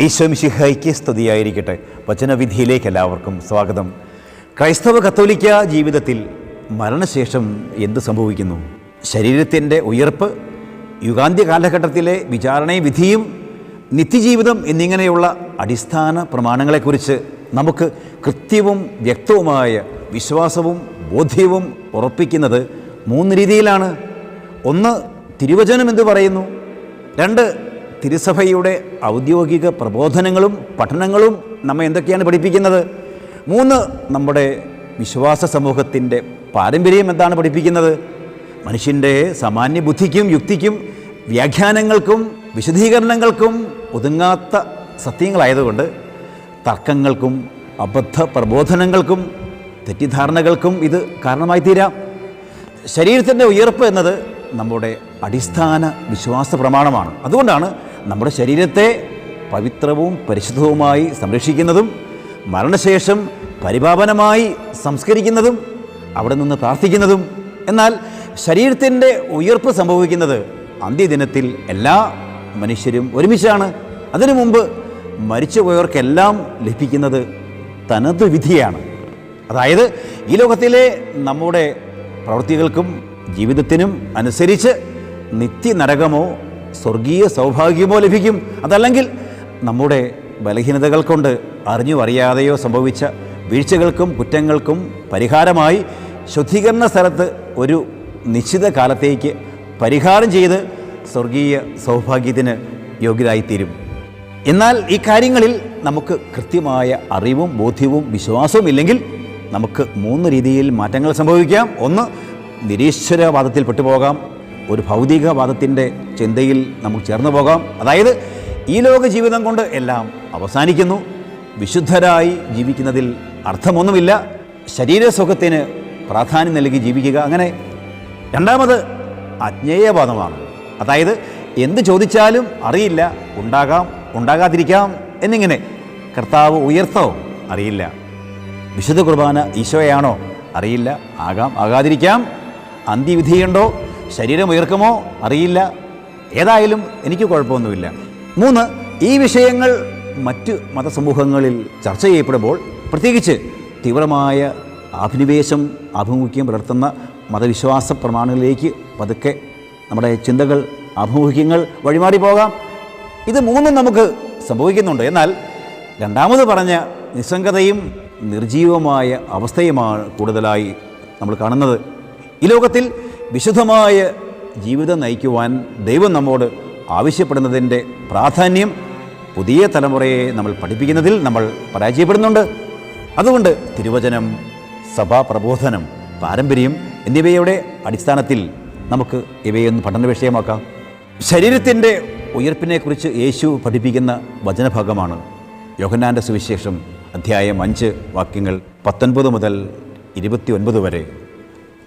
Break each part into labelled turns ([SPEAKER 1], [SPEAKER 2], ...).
[SPEAKER 1] ഈശോമിശിഹയ്ക്ക് സ്തുതിയായിരിക്കട്ടെ. വചനവിധിയിലേക്ക് എല്ലാവർക്കും സ്വാഗതം. ക്രൈസ്തവ കത്തോലിക്ക ജീവിതത്തിൽ മരണശേഷം എന്ത് സംഭവിക്കുന്നു? ശരീരത്തിന്റെ ഉയർപ്പ് യുഗാന്ത്യ കാലഘട്ടത്തിലെ വിചാരണയും വിധിയും നിത്യജീവിതം എന്നിങ്ങനെയുള്ള അടിസ്ഥാന പ്രമാണങ്ങളെക്കുറിച്ച് നമുക്ക് കൃത്യവും വ്യക്തവുമായ വിശ്വാസവും ബോധ്യവും ഉറപ്പിക്കുന്നത് മൂന്ന് രീതിയിലാണ്. ഒന്ന് തിരുവചനം എന്ന് പറയുന്നു. രണ്ട് തിരുസഭയുടെ ഔദ്യോഗിക പ്രബോധനങ്ങളും പഠനങ്ങളും നമ്മെ എന്തൊക്കെയാണ് പഠിപ്പിക്കുന്നത്? മൂന്ന് നമ്മുടെ വിശ്വാസ സമൂഹത്തിന്റെ പാരമ്പര്യം എന്താണ് പഠിപ്പിക്കുന്നത്? മനുഷ്യന്റെ സാമാന്യ ബുദ്ധിക്കും യുക്തിക്കും വ്യാഖ്യാനങ്ങൾക്കും വിശദീകരണങ്ങൾക്കും ഒതുങ്ങാത്ത സത്യങ്ങളായതുകൊണ്ട് തർക്കങ്ങൾക്കും അബദ്ധ പ്രബോധനങ്ങൾക്കും തെറ്റിദ്ധാരണകൾക്കും ഇത് കാരണമായി തീരാം ശരീരത്തിന്റെ ഉയർപ്പ് എന്നത് നമ്മുടെ അടിസ്ഥാന വിശ്വാസ പ്രമാണമാണ്. അതുകൊണ്ടാണ് നമ്മുടെ ശരീരത്തെ പവിത്രവും പരിശുദ്ധവുമായി സംരക്ഷിക്കുന്നതും മരണശേഷം പരിപാവനമായി സംസ്കരിക്കുന്നതും അവിടെ നിന്ന് പ്രാർത്ഥിക്കുന്നതും. എന്നാൽ ശരീരത്തിന്റെ ഉയർപ്പ് സംഭവിക്കുന്നത് അന്ത്യദിനത്തിൽ എല്ലാ മനുഷ്യരും ഒരുമിച്ചാണ്. അതിനു മുമ്പ് മരിച്ചുപോയവർക്കെല്ലാം ലഭിക്കുന്നത് തനത് വിധിയാണ്. അതായത് ഈ ലോകത്തിലെ നമ്മുടെ പ്രവൃത്തികൾക്കും ജീവിതത്തിനും അനുസരിച്ച് നിത്യനരകമോ സ്വർഗീയ സൗഭാഗ്യമോ ലഭിക്കും? അതല്ലെങ്കിൽ നമ്മുടെ ബലഹീനതകൾ കൊണ്ട് അറിഞ്ഞോ അറിയാതെയോ സംഭവിച്ച വീഴ്ചകൾക്കും കുറ്റങ്ങൾക്കും പരിഹാരമായി ശുദ്ധീകരണ സ്ഥലത്ത് ഒരു നിശ്ചിത കാലത്തേക്ക് പരിഹാരം ചെയ്ത് സ്വർഗീയ സൗഭാഗ്യത്തിന് യോഗ്യരായിത്തീരും. എന്നാൽ ഈ കാര്യങ്ങളിൽ നമുക്ക് കൃത്യമായ അറിവും ബോധ്യവും വിശ്വാസവും ഇല്ലെങ്കിൽ നമുക്ക് മൂന്ന് രീതിയിൽ മാറ്റങ്ങൾ സംഭവിക്കാം. ഒന്ന് നിരീശ്വരവാദത്തിൽ പെട്ടുപോകാം. ഒരു ഭൗതികവാദത്തിന്റെ ചിന്തയിൽ നമുക്ക് ചേർന്ന് പോകാം. അതായത് ഈ ലോക ജീവിതം കൊണ്ട് എല്ലാം അവസാനിക്കുന്നു. വിശുദ്ധരായി ജീവിക്കുന്നതിൽ അർത്ഥമൊന്നുമില്ല. ശരീരസുഖത്തിന് പ്രാധാന്യം നൽകി ജീവിക്കുക. അങ്ങനെ രണ്ടാമത് അജ്ഞേയവാദമാണ് അതായത് എന്ത് ചോദിച്ചാലും അറിയില്ല. ഉണ്ടാകാം ഉണ്ടാകാതിരിക്കാം എന്നിങ്ങനെ കർത്താവ് ഉയർത്തോ? അറിയില്ല. വിശുദ്ധ കുർബാന ഈശോയാണോ? അറിയില്ല. ആകാം ആകാതിരിക്കാം. അന്ത്യവിധിയുണ്ടോ? ശരീരം ഉയർക്കുമോ? അറിയില്ല. ഏതായാലും എനിക്ക് കുഴപ്പമൊന്നുമില്ല. മൂന്ന് ഈ വിഷയങ്ങൾ മറ്റ് മതസമൂഹങ്ങളിൽ ചർച്ച ചെയ്യപ്പെടുമ്പോൾ പ്രത്യേകിച്ച് തീവ്രമായ അഭിനിവേശം ആഭിമുഖ്യം പുലർത്തുന്ന മതവിശ്വാസ പ്രമാണങ്ങളിലേക്ക് പതുക്കെ നമ്മുടെ ചിന്തകൾ ആഭിമുഖ്യങ്ങൾ വഴിമാറി പോകാം. ഇത് മൂന്നും നമുക്ക് സംഭവിക്കുന്നുണ്ട്. എന്നാൽ രണ്ടാമത് പറഞ്ഞ നിസ്സംഗതയും നിർജീവമായ അവസ്ഥയുമാണ് കൂടുതലായി നമ്മൾ കാണുന്നത്. ഈ ലോകത്തിൽ വിശുദ്ധമായ ജീവിതം നയിക്കുവാൻ ദൈവം നമ്മോട് ആവശ്യപ്പെടുന്നതിന്റെ പ്രാധാന്യം പുതിയ തലമുറയെ നമ്മൾ പഠിപ്പിക്കുന്നതിൽ നമ്മൾ പരാജയപ്പെടുന്നുണ്ട്. അതുകൊണ്ട് തിരുവചനം സഭാ പ്രബോധനം പാരമ്പര്യം എന്നിവയുടെ അടിസ്ഥാനത്തിൽ നമുക്ക് ഇവയൊന്ന് പഠന വിഷയമാക്കാം. ശരീരത്തിന്റെ ഉയർപ്പിനെക്കുറിച്ച് യേശു പഠിപ്പിക്കുന്ന വചനഭാഗമാണ്. യോഹന്നാന്റെ സുവിശേഷം അധ്യായം അഞ്ച് വാക്യങ്ങൾ പത്തൊൻപത് മുതൽ ഇരുപത്തി ഒൻപത് വരെ.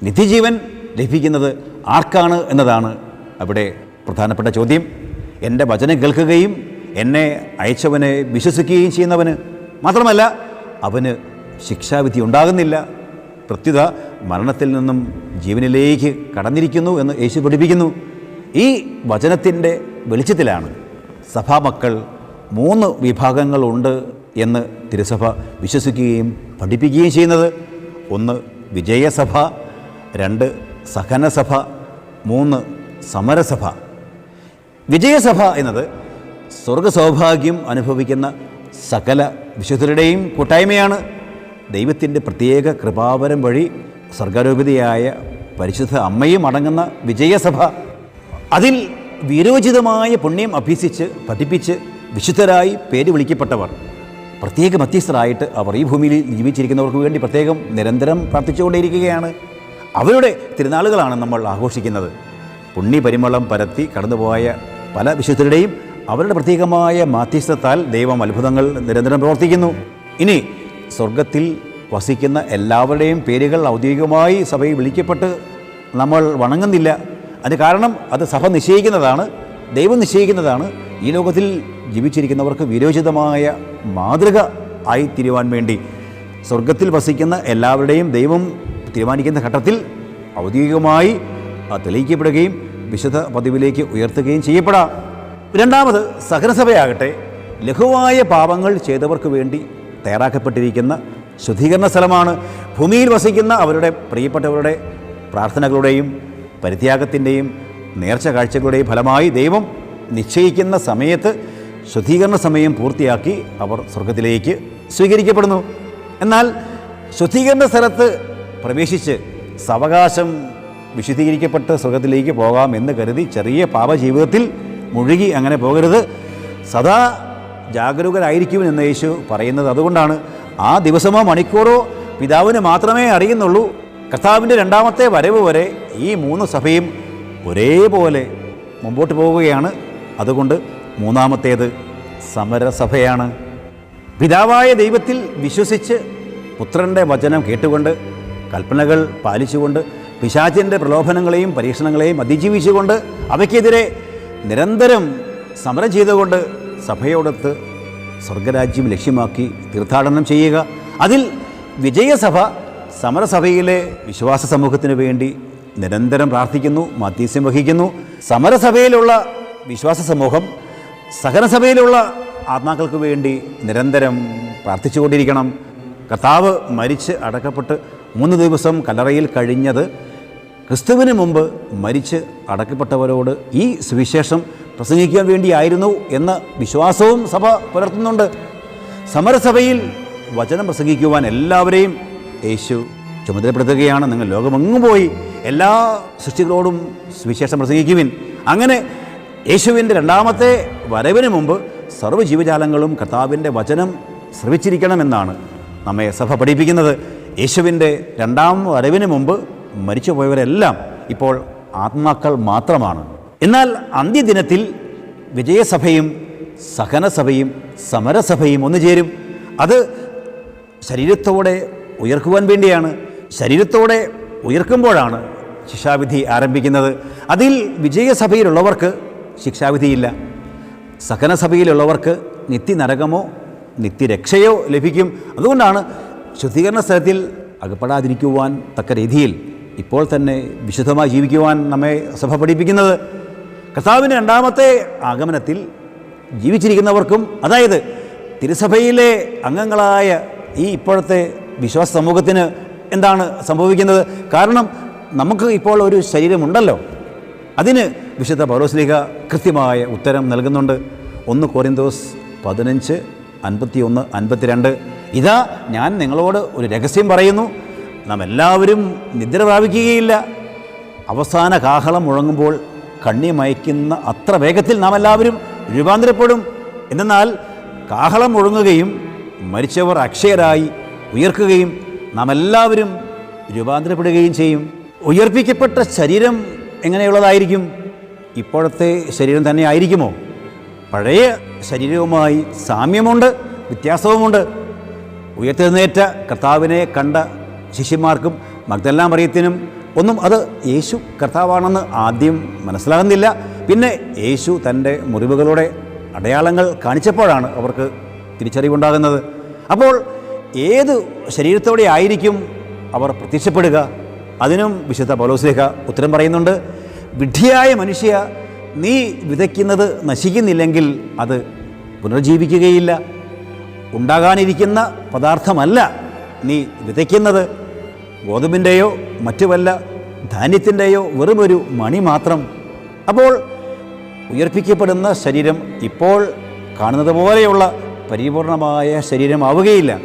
[SPEAKER 1] നിത്യജീവൻ ലഭിക്കുന്നത് ആർക്കാണ് എന്നതാണ് അവിടെ പ്രധാനപ്പെട്ട ചോദ്യം. എന്റെ വചനം കേൾക്കുകയും എന്നെ അയച്ചവനെ വിശ്വസിക്കുകയും ചെയ്യുന്നവന് മാത്രമല്ല അവന് ശിക്ഷാവിധി ഉണ്ടാകുന്നില്ല. പ്രത്യുത മരണത്തിൽ നിന്നും ജീവനിലേക്ക് കടന്നിരിക്കുന്നു എന്ന് യേശു പഠിപ്പിക്കുന്നു. ഈ വചനത്തിന്റെ വെളിച്ചത്തിലാണ് സഭാമക്കൾ മൂന്ന് വിഭാഗങ്ങളുണ്ട് എന്ന് തിരുസഭ വിശ്വസിക്കുകയും പഠിപ്പിക്കുകയും ചെയ്യുന്നത്. ഒന്ന് വിജയസഭ രണ്ട് സഹനസഭ മൂന്ന് സമരസഭ. വിജയസഭ എന്നത് സ്വർഗസൗഭാഗ്യം അനുഭവിക്കുന്ന സകല വിശുദ്ധരുടെയും കൂട്ടായ്മയാണ്. ദൈവത്തിന്റെ പ്രത്യേക കൃപാവരം വഴി സ്വർഗാരോപിതയായ പരിശുദ്ധ അമ്മയും അടങ്ങുന്ന വിജയസഭ. അതിൽ വീരോചിതമായ പുണ്യം അഭ്യസിച്ച് പഠിപ്പിച്ച് വിശുദ്ധരായി പേര് വിളിക്കപ്പെട്ടവർ. പ്രത്യേക മധ്യസ്ഥരായിട്ട് അവർ ഈ ഭൂമിയിൽ ജീവിച്ചിരിക്കുന്നവർക്ക് വേണ്ടി പ്രത്യേകം നിരന്തരം പ്രാർത്ഥിച്ചുകൊണ്ടേയിരിക്കുകയാണ്. അവരുടെ തിരുനാളുകളാണ് നമ്മൾ ആഘോഷിക്കുന്നത്. പുണ്യപരിമളം പരത്തി കടന്നുപോയ പല വിശുദ്ധരുടെയും അവരുടെ പ്രത്യേകമായ മാധ്യസ്ഥത്താൽ ദൈവം അത്ഭുതങ്ങൾ നിരന്തരം പ്രവർത്തിക്കുന്നു. ഇനി സ്വർഗത്തിൽ വസിക്കുന്ന എല്ലാവരുടെയും പേരുകൾ ഔദ്യോഗികമായി സഭയിൽ വിളിക്കപ്പെട്ട് നമ്മൾ വണങ്ങുന്നില്ല. അതിന് കാരണം അത് സഭ നിശ്ചയിക്കുന്നതാണ് ദൈവം നിശ്ചയിക്കുന്നതാണ് ഈ ലോകത്തിൽ ജീവിച്ചിരിക്കുന്നവർക്ക് വിരോചിതമായ മാതൃക ആയിത്തീരുവാൻ വേണ്ടി. സ്വർഗത്തിൽ വസിക്കുന്ന എല്ലാവരുടെയും ദൈവം തീരുമാനിക്കുന്ന ഘട്ടത്തിൽ ഔദ്യോഗികമായി തെളിയിക്കപ്പെടുകയും വിശുദ്ധ പദവിയിലേക്ക് ഉയർത്തുകയും ചെയ്യപ്പെടാം. രണ്ടാമത് സഹനസഭയാകട്ടെ ലഘുവായ പാപങ്ങൾ ചെയ്തവർക്ക് വേണ്ടി തയ്യാറാക്കപ്പെട്ടിരിക്കുന്ന ശുദ്ധീകരണ സ്ഥലമാണ്. ഭൂമിയിൽ വസിക്കുന്ന അവരുടെ പ്രിയപ്പെട്ടവരുടെ പ്രാർത്ഥനകളുടെയും പരിത്യാഗത്തിന്റെയും നേർച്ച കാഴ്ചകളുടെയും ഫലമായി ദൈവം നിശ്ചയിക്കുന്ന സമയത്ത് ശുദ്ധീകരണ സമയം പൂർത്തിയാക്കി അവർ സ്വർഗത്തിലേക്ക് സ്വീകരിക്കപ്പെടുന്നു. എന്നാൽ ശുദ്ധീകരണ സ്ഥലത്ത് പ്രവേശിച്ച് സവകാശം വിശുദ്ധീകരിക്കപ്പെട്ട് സ്വർഗത്തിലേക്ക് പോകാം എന്ന് കരുതി ചെറിയ പാപജീവിതത്തിൽ മുഴുകി അങ്ങനെ പോകരുത്. സദാ ജാഗരൂകരായിരിക്കും എന്ന് യേശു പറയുന്നത് അതുകൊണ്ടാണ്. ആ ദിവസമോ മണിക്കൂറോ പിതാവിന് മാത്രമേ അറിയുന്നുള്ളൂ. കർത്താവിന്റെ രണ്ടാമത്തെ വരവ് വരെ ഈ മൂന്ന് സഭയും ഒരേപോലെ മുമ്പോട്ട് പോവുകയാണ്. അതുകൊണ്ട് മൂന്നാമത്തേത് സമരസഭയാണ്. പിതാവായ ദൈവത്തിൽ വിശ്വസിച്ച് പുത്രന്റെ വചനം കേട്ടുകൊണ്ട് കൽപ്പനകൾ പാലിച്ചുകൊണ്ട് പിശാചിന്റെ പ്രലോഭനങ്ങളെയും പരീക്ഷണങ്ങളെയും അതിജീവിച്ചുകൊണ്ട് അവയ്ക്കെതിരെ നിരന്തരം സമരം ചെയ്തുകൊണ്ട് സഭയോടൊത്ത് സ്വർഗരാജ്യം ലക്ഷ്യമാക്കി തീർത്ഥാടനം ചെയ്യുക. അതിൽ വിജയസഭ സമരസഭയിലെ വിശ്വാസ സമൂഹത്തിന് വേണ്ടി നിരന്തരം പ്രാർത്ഥിക്കുന്നു മാധ്യസ്യം വഹിക്കുന്നു. സമരസഭയിലുള്ള വിശ്വാസ സമൂഹം സഹനസഭയിലുള്ള ആത്മാക്കൾക്ക് വേണ്ടി നിരന്തരം പ്രാർത്ഥിച്ചുകൊണ്ടിരിക്കണം. കർത്താവ് മരിച്ച് അടക്കപ്പെട്ട് മൂന്ന് ദിവസം കല്ലറയിൽ കഴിഞ്ഞത് ക്രിസ്തുവിന് മുമ്പ് മരിച്ച് അടക്കപ്പെട്ടവരോട് ഈ സുവിശേഷം പ്രസംഗിക്കാൻ വേണ്ടിയായിരുന്നു എന്ന വിശ്വാസവും സഭ പുലർത്തുന്നുണ്ട്. സമരസഭയിൽ വചനം പ്രസംഗിക്കുവാൻ എല്ലാവരെയും യേശു ചുമതലപ്പെടുത്തുകയാണ്. നിങ്ങൾ ലോകമെങ്ങും പോയി എല്ലാ സൃഷ്ടികളോടും സുവിശേഷം പ്രസംഗിക്കുവിൻ. അങ്ങനെ യേശുവിന്റെ രണ്ടാമത്തെ വരവിന് മുമ്പ് സർവ ജീവജാലങ്ങളും കർത്താവിന്റെ വചനം ശ്രവിച്ചിരിക്കണമെന്നാണ് നമ്മെ സഭ പഠിപ്പിക്കുന്നത്. യേശുവിന്റെ രണ്ടാം വരവിന് മുമ്പ് മരിച്ചുപോയവരെല്ലാം ഇപ്പോൾ ആത്മാക്കൾ മാത്രമാണ്. എന്നാൽ അന്ത്യദിനത്തിൽ വിജയസഭയും സഹനസഭയും സമരസഭയും ഒന്നു ചേരും അത് ശരീരത്തോടെ ഉയർക്കുവാൻ വേണ്ടിയാണ്. ശരീരത്തോടെ ഉയർക്കുമ്പോഴാണ് ശിക്ഷാവിധി ആരംഭിക്കുന്നത്. അതിൽ വിജയസഭയിലുള്ളവർക്ക് ശിക്ഷാവിധിയില്ല. സഹനസഭയിലുള്ളവർക്ക് നിത്യനരകമോ നിത്യരക്ഷയോ ലഭിക്കും. അതുകൊണ്ടാണ് ശുദ്ധീകരണ സ്ഥലത്തിൽ അകപ്പെടാതിരിക്കുവാൻ തക്ക രീതിയിൽ ഇപ്പോൾ തന്നെ വിശുദ്ധമായി ജീവിക്കുവാൻ നമ്മെ സഭ പഠിപ്പിക്കുന്നത് കർത്താവിന്റെ രണ്ടാമത്തെ ആഗമനത്തിൽ ജീവിച്ചിരിക്കുന്നവർക്കും അതായത് തിരുസഭയിലെ അംഗങ്ങളായ ഈ ഇപ്പോഴത്തെ വിശ്വാസ സമൂഹത്തിന് എന്താണ് സംഭവിക്കുന്നത്? കാരണം നമുക്ക് ഇപ്പോൾ ഒരു ശരീരമുണ്ടല്ലോ. അതിന് വിശുദ്ധ പൗലോസ്ലിഹ കൃത്യമായ ഉത്തരം നൽകുന്നുണ്ട്. ഒന്ന് കോരിന്തോസ് പതിനഞ്ച് അൻപത്തി ഒന്ന് അൻപത്തിരണ്ട്. ഇതാ ഞാൻ നിങ്ങളോട് ഒരു രഹസ്യം പറയുന്നു. നാം എല്ലാവരും നിദ്ര പ്രാപിക്കുകയില്ല. അവസാന കാഹളം മുഴങ്ങുമ്പോൾ കണ്ണി മയക്കുന്ന അത്ര വേഗത്തിൽ നാം എല്ലാവരും രൂപാന്തരപ്പെടും. എന്നാൽ കാഹളം മുഴങ്ങുകയും മരിച്ചവർ അക്ഷയരായി ഉയർക്കുകയും നാം എല്ലാവരും രൂപാന്തരപ്പെടുകയും ചെയ്യും. ഉയർപ്പിക്കപ്പെട്ട ശരീരം എങ്ങനെയുള്ളതായിരിക്കും? ഇപ്പോഴത്തെ ശരീരം തന്നെ ആയിരിക്കുമോ? പഴയ ശരീരവുമായി സാമ്യമുണ്ട് വ്യത്യാസവുമുണ്ട്. ഉയർത്തെഴുന്നേറ്റ കർത്താവിനെ കണ്ട ശിഷ്യന്മാർക്കും മക്തെല്ലാം മറിയത്തിനും ഒന്നും അത് യേശു കർത്താവാണെന്ന് ആദ്യം മനസ്സിലാകുന്നില്ല. പിന്നെ യേശു തന്റെ മുറിവുകളുടെ അടയാളങ്ങൾ കാണിച്ചപ്പോഴാണ് അവർക്ക് തിരിച്ചറിവുണ്ടാകുന്നത്. അപ്പോൾ ഏത് ശരീരത്തോടെ ആയിരിക്കും അവർ പ്രത്യക്ഷപ്പെടുക? അതിനും വിശുദ്ധ പൗലോസ്ലേഖ ഉത്തരം പറയുന്നുണ്ട് വിഡ്ഢിയായ മനുഷ്യ നീ വിതയ്ക്കുന്നത് നശിക്കുന്നില്ലെങ്കിൽ അത് പുനർജീവിക്കുകയില്ല. ഉണ്ടാകാനിരിക്കുന്ന പദാർത്ഥമല്ല നീ വിതയ്ക്കുന്നത്. ഗോതമ്പിന്റെയോ മറ്റു വല്ല ധാന്യത്തിന്റെയോ വെറുമൊരു മണി മാത്രം. അപ്പോൾ ഉയർപ്പിക്കപ്പെടുന്ന ശരീരം ഇപ്പോൾ കാണുന്നത് പോലെയുള്ള പരിപൂർണമായ ശരീരമാവുകയില്ല.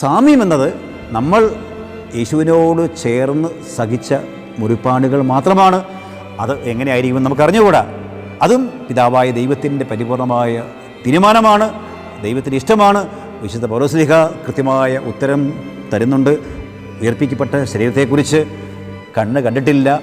[SPEAKER 1] സാമ്യം എന്നത് നമ്മൾ യേശുവിനോട് ചേർന്ന് സഹിച്ച മുറിപ്പാടുകൾ മാത്രമാണ്. അത് എങ്ങനെയായിരിക്കും നമുക്കറിഞ്ഞുകൂടാ. അതും പിതാവായ ദൈവത്തിന്റെ പരിപൂർണമായ തീരുമാനമാണ്. ദൈവത്തിന്റെ ഇഷ്ടമാണ്. വിശുദ്ധ പൗരസ്ലിഹ കൃത്യമായ ഉത്തരം തരുന്നുണ്ട്. ഉയർപ്പിക്കപ്പെട്ട ശരീരത്തെക്കുറിച്ച് കണ്ണ് കണ്ടിട്ടില്ല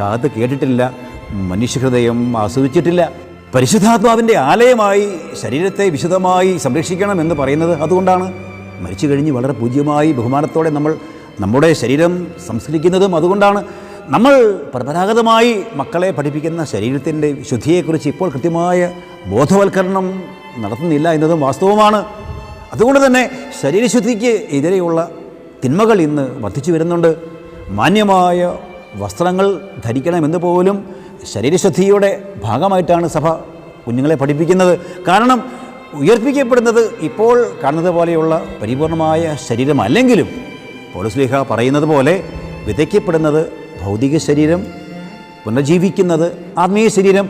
[SPEAKER 1] കാത് കേട്ടിട്ടില്ല മനുഷ്യഹൃദയം ആസ്വദിച്ചിട്ടില്ല. പരിശുദ്ധാത്മാവിന്റെ ആലയമായി ശരീരത്തെ വിശുദ്ധമായി സംരക്ഷിക്കണം എന്ന് പറയുന്നത് അതുകൊണ്ടാണ്. മരിച്ചു കഴിഞ്ഞ് വളരെ പൂജ്യമായി ബഹുമാനത്തോടെ നമ്മൾ നമ്മുടെ ശരീരം സംസ്കരിക്കുന്നതും അതുകൊണ്ടാണ്. നമ്മൾ പരമ്പരാഗതമായി മക്കളെ പഠിപ്പിക്കുന്ന ശരീരത്തിന്റെ ശുദ്ധിയെക്കുറിച്ച് ഇപ്പോൾ കൃത്യമായ ബോധവൽക്കരണം നടത്തുന്നില്ല എന്നതും വാസ്തവമാണ്. അതുകൊണ്ട് തന്നെ ശരീരശുദ്ധിക്ക് എതിരെയുള്ള തിന്മകൾ ഇന്ന് വർദ്ധിച്ചു വരുന്നുണ്ട്. മാന്യമായ വസ്ത്രങ്ങൾ ധരിക്കണമെന്ന് പോലും ശരീരശുദ്ധിയുടെ ഭാഗമായിട്ടാണ് സഭ കുഞ്ഞുങ്ങളെ പഠിപ്പിക്കുന്നത്. കാരണം ഉയർപ്പിക്കപ്പെടുന്നത് ഇപ്പോൾ കാണുന്നത് പോലെയുള്ള പരിപൂർണമായ ശരീരമല്ലെങ്കിലും പോളിസ്ലിഹ പറയുന്നത് പോലെ വിതയ്ക്കപ്പെടുന്നത് ഭൗതിക ശരീരം പുനർജീവിക്കുന്നത് ആത്മീയ ശരീരം.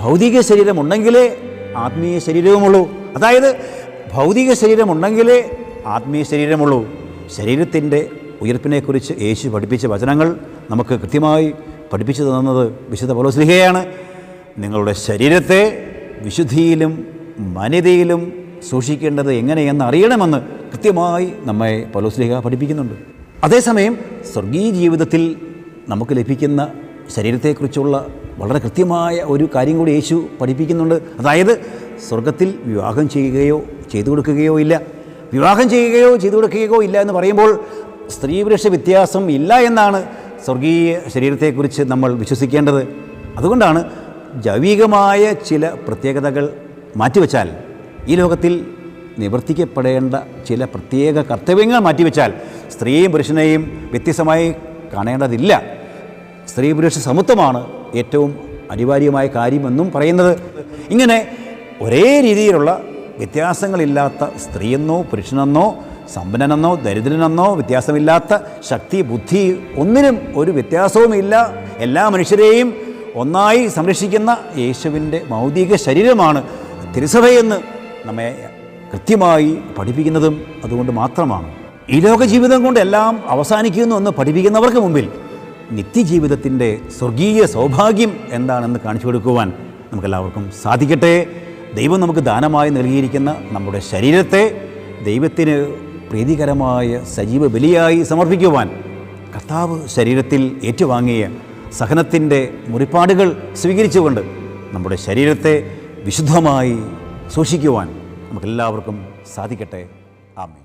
[SPEAKER 1] ഭൗതിക ശരീരം ഉണ്ടെങ്കിലേ ആത്മീയ ശരീരവുമുള്ളൂ. അതായത് ഭൗതിക ശരീരമുണ്ടെങ്കിലേ ആത്മീയ ശരീരമുള്ളൂ. ശരീരത്തിന്റെ ഉയർപ്പിനെക്കുറിച്ച് യേശു പഠിപ്പിച്ച വചനങ്ങൾ നമുക്ക് കൃത്യമായി പഠിപ്പിച്ചു തന്നത് വിശുദ്ധ പൗലോസ്ലിഹയാണ് നിങ്ങളുടെ ശരീരത്തെ വിശുദ്ധിയിലും മാന്യതയിലും സൂക്ഷിക്കേണ്ടത് എങ്ങനെയെന്ന് അറിയണമെന്ന് കൃത്യമായി നമ്മെ പൗലോസ്ലിഹ പഠിപ്പിക്കുന്നുണ്ട്. അതേസമയം സ്വർഗീയ ജീവിതത്തിൽ നമുക്ക് ലഭിക്കുന്ന ശരീരത്തെക്കുറിച്ചുള്ള വളരെ കൃത്യമായ ഒരു കാര്യം കൂടി യേശു പഠിപ്പിക്കുന്നുണ്ട്. അതായത് സ്വർഗത്തിൽ വിവാഹം ചെയ്യുകയോ ചെയ്തു കൊടുക്കുകയോ ഇല്ല. വിവാഹം ചെയ്യുകയോ ചെയ്തു കൊടുക്കുകയോ ഇല്ല എന്ന് പറയുമ്പോൾ സ്ത്രീ പുരുഷ വ്യത്യാസം ഇല്ല എന്നാണ് സ്വർഗീയ ശരീരത്തെക്കുറിച്ച് നമ്മൾ വിശ്വസിക്കേണ്ടത്. അതുകൊണ്ടാണ് ജൈവികമായ ചില പ്രത്യേകതകൾ മാറ്റിവെച്ചാൽ ഈ ലോകത്തിൽ നിവർത്തിക്കപ്പെടേണ്ട ചില പ്രത്യേക കർത്തവ്യങ്ങൾ മാറ്റിവെച്ചാൽ സ്ത്രീയും പുരുഷനെയും വ്യത്യസ്തമായി കാണേണ്ടതില്ല. സ്ത്രീ പുരുഷ സമത്വമാണ് ഏറ്റവും അനിവാര്യമായ കാര്യമെന്നും പറയുന്നത്. ഇങ്ങനെ ഒരേ രീതിയിലുള്ള വ്യത്യാസങ്ങളില്ലാത്ത സ്ത്രീയെന്നോ പുരുഷനെന്നോ സമ്പന്നനെന്നോ ദരിദ്രനെന്നോ വ്യത്യാസമില്ലാത്ത ശക്തി ബുദ്ധി ഒന്നിനും ഒരു വ്യത്യാസവുമില്ല. എല്ലാ മനുഷ്യരെയും ഒന്നായി സംരക്ഷിക്കുന്ന യേശുവിന്റെ ഭൗതിക ശരീരമാണ് തിരുസഭയെന്ന് നമ്മെ കൃത്യമായി പഠിപ്പിക്കുന്നതും അതുകൊണ്ട് മാത്രമാണ്. ഈ ലോക ജീവിതം കൊണ്ട് എല്ലാം അവസാനിക്കുന്നു എന്ന് പഠിപ്പിക്കുന്നവർക്ക് മുമ്പിൽ നിത്യജീവിതത്തിന്റെ സ്വർഗീയ സൗഭാഗ്യം എന്താണെന്ന് കാണിച്ചു കൊടുക്കുവാൻ നമുക്കെല്ലാവർക്കും സാധിക്കട്ടെ. ദൈവം നമുക്ക് ദാനമായി നൽകിയിരിക്കുന്ന നമ്മുടെ ശരീരത്തെ ദൈവത്തിന് പ്രീതികരമായ സജീവ ബലിയായി സമർപ്പിക്കുവാൻ കർത്താവ് ശരീരത്തിൽ ഏറ്റുവാങ്ങിയ സഹനത്തിന്റെ മുറിപ്പാടുകൾ സ്വീകരിച്ചുകൊണ്ട് നമ്മുടെ ശരീരത്തെ വിശുദ്ധമായി സൂക്ഷിക്കുവാൻ നമുക്കെല്ലാവർക്കും സാധിക്കട്ടെ. ആമേ